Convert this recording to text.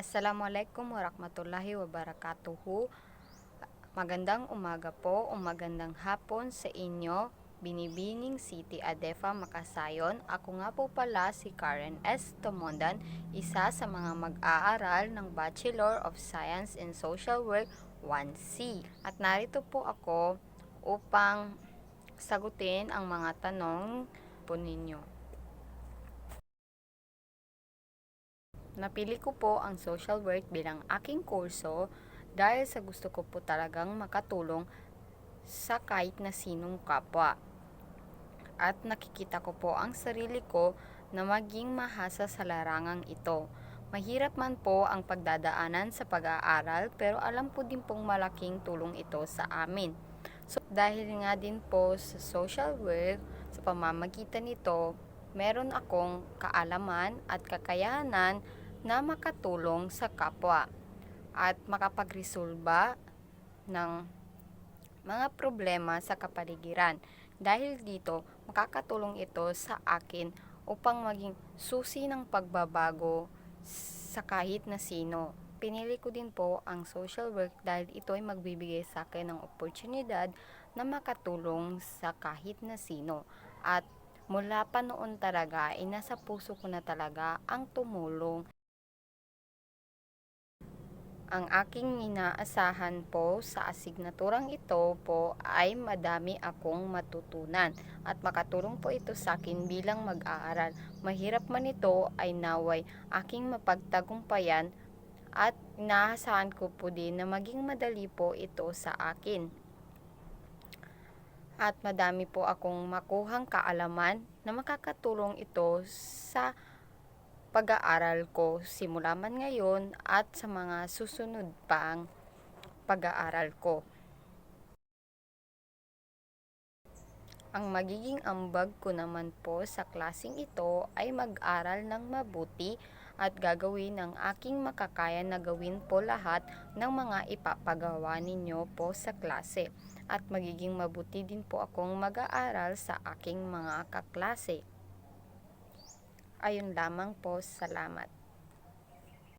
Assalamualaikum warahmatullahi wabarakatuhu. Magandang umaga po o magandang hapon sa inyo. Binibining City Adefa Makasayon. Ako nga po pala si Karen S. Tomondan, isa sa mga mag-aaral ng Bachelor of Science in Social Work 1C. At narito po ako upang sagutin ang mga tanong po ninyo. Napili ko po ang social work bilang aking kurso dahil sa gusto ko po talagang makatulong sa kahit na sinong kapwa. At nakikita ko po ang sarili ko na maging mahasa sa larangang ito. Mahirap man po ang pagdadaanan sa pag-aaral pero alam po din pong malaking tulong ito sa amin. So, dahil nga din po sa social work, sa pamamagitan nito, meron akong kaalaman at kakayanan na makatulong sa kapwa at makapagresolba ng mga problema sa kapaligiran. Dahil dito, makakatulong ito sa akin upang maging susi ng pagbabago sa kahit na sino. Pinili ko din po ang social work dahil ito ay magbibigay sa akin ng oportunidad na makatulong sa kahit na sino. At mula pa noon talaga, ay nasa puso ko na talaga ang tumulong ang aking inaasahan po sa asignaturang ito po ay madami akong matutunan at makatulong po ito sa akin bilang mag-aaral. Mahirap man ito ay naway aking mapagtagumpayan at inaasahan ko po din na maging madali po ito sa akin. At madami po akong makuhang kaalaman na makakatulong ito sa pag-aaral ko simula man ngayon at sa mga susunod pang pag-aaral ko. Ang magiging ambag ko naman po sa klasing ito ay mag-aral ng mabuti at gagawin ang aking makakaya na gawin po lahat ng mga ipapagawa ninyo po sa klase. At magiging mabuti din po akong mag-aaral sa aking mga kaklase. Ayun lamang po, salamat.